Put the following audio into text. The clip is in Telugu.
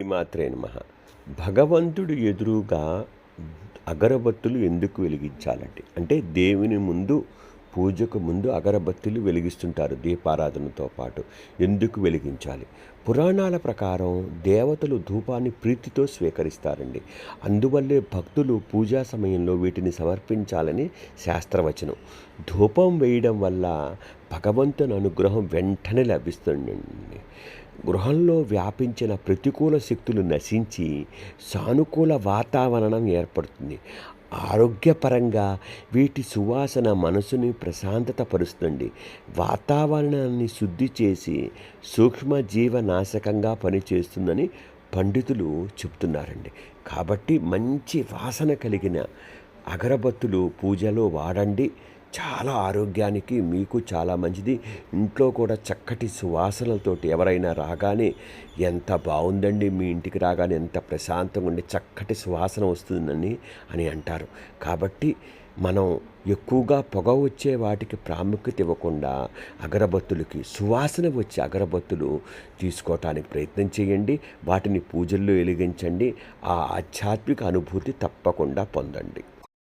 మాత్రే నమ. భగవంతుడు ఎదురుగా అగరబత్తులు ఎందుకు వెలిగించాలండి అంటే దేవుని ముందు పూజకు ముందు అగరబత్తులు వెలిగిస్తుంటారు దీపారాధనతో పాటు. ఎందుకు వెలిగించాలి? పురాణాల ప్రకారం దేవతలు ధూపాన్ని ప్రీతితో స్వీకరిస్తారండి. అందువల్లే భక్తులు పూజా సమయంలో వీటిని సమర్పించాలని శాస్త్రవచనం. ధూపం వేయడం వల్ల భగవంతుని అనుగ్రహం వెంటనే లభిస్తుందండి. గృహంలో వ్యాపించిన ప్రతికూల శక్తులు నశించి సానుకూల వాతావరణం ఏర్పడుతుంది. ఆరోగ్యపరంగా వీటి సువాసన మనసుని ప్రశాంతత పరుస్తుంది వాతావరణాన్ని శుద్ధి చేసి సూక్ష్మ జీవనాశకంగా పనిచేస్తుందని పండితులు చెప్తున్నారండి. కాబట్టి మంచి వాసన కలిగిన అగరబత్తులు పూజలో వాడండి. చాలా ఆరోగ్యానికి మీకు చాలా మంచిది. ఇంట్లో కూడా చక్కటి సువాసనలతోటి ఎవరైనా రాగానే ఎంత బాగుందండి మీ ఇంటికి రాగానే ఎంత ప్రశాంతంగా ఉండి చక్కటి సువాసన వస్తుందని అని అంటారు. కాబట్టి మనం ఎక్కువగా పొగ వచ్చే వాటికి ప్రాముఖ్యత ఇవ్వకుండా అగరబత్తులకి సువాసన వచ్చే అగరబత్తులు తీసుకోవటానికి ప్రయత్నం చేయండి. వాటిని పూజల్లో వెలిగించండి. ఆ ఆధ్యాత్మిక అనుభూతి తప్పకుండా పొందండి.